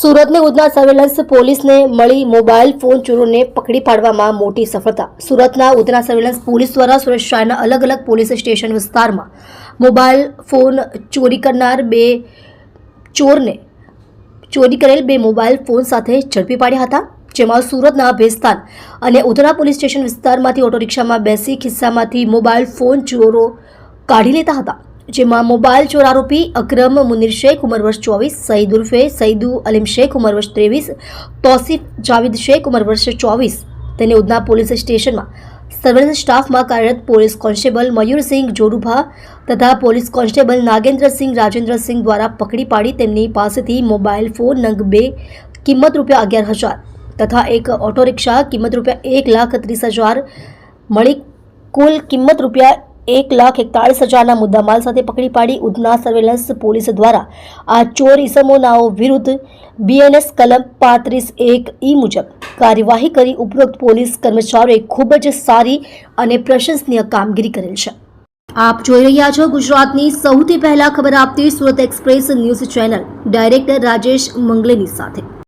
સુરતની ઉધના સર્વેલન્સ પોલીસને મળી મોબાઈલ ફોન ચોરોને પકડી પાડવામાં મોટી સફળતા. સુરતના ઉધના સર્વેલન્સ પોલીસ દ્વારા સુરત શહેરના અલગ અલગ પોલીસ સ્ટેશન વિસ્તારમાં મોબાઈલ ફોન ચોરી કરનાર બે ચોરને ચોરી કરેલ બે મોબાઈલ ફોન સાથે ઝડપી પાડ્યા હતા, જેમાં સુરતના ભેસ્તાન અને ઉધના પોલીસ સ્ટેશન વિસ્તારમાંથી ઓટો રિક્ષામાં બેસી ખિસ્સામાંથી મોબાઈલ ફોન ચોરો કાઢી લેતા હતા. જેમાં મોબાઈલ ચોર આરોપી અક્રમ મુનીર શેખ, ઉંમર વર્ષ ચોવીસ, સઈદ ઉર્ફે સઈદુ અલીમ શેખ, ઉંમર વર્ષ ત્રેવીસ, તોસીફ જાવેદ શેખ, ઉંમર વર્ષ ચોવીસ. તેને ઉધના પોલીસ સ્ટેશનમાં સર્વેલન્સ સ્ટાફમાં કાર્યરત પોલીસ કોન્સ્ટેબલ મયુરસિંહ જોરુભા તથા પોલીસ કોન્સ્ટેબલ નાગેન્દ્રસિંહ રાજેન્દ્રસિંહ દ્વારા પકડી પાડી તેમની પાસેથી મોબાઈલ ફોન નંગ બે, કિંમત રૂપિયા અગિયાર હજાર તથા એક ઓટો રિક્ષા કિંમત રૂપિયા એક લાખ ત્રીસ હજાર મળી કુલ કિંમત રૂપિયા એક લાખ એકતાળીસ હજારના મુદ્દામાલ સાથે પકડી પાડી ઉધના સર્વેલન્સ પોલીસ દ્વારા આ ચોર ઇસમોનાઓ વિરુદ્ધ બીએનએસ કલમ પાંત્રીસ એક ઈ મુજબ કાર્યવાહી કરી ઉપરોક્ત પોલીસ કર્મચારીઓએ ખૂબ જ સારી અને પ્રશંસનીય કામગીરી કરેલ છે. આપ જોઈ રહ્યા છો ગુજરાતની સૌથી પહેલા ખબર આપતી Surat express news channel, director Rajesh મંગલેની સાથે.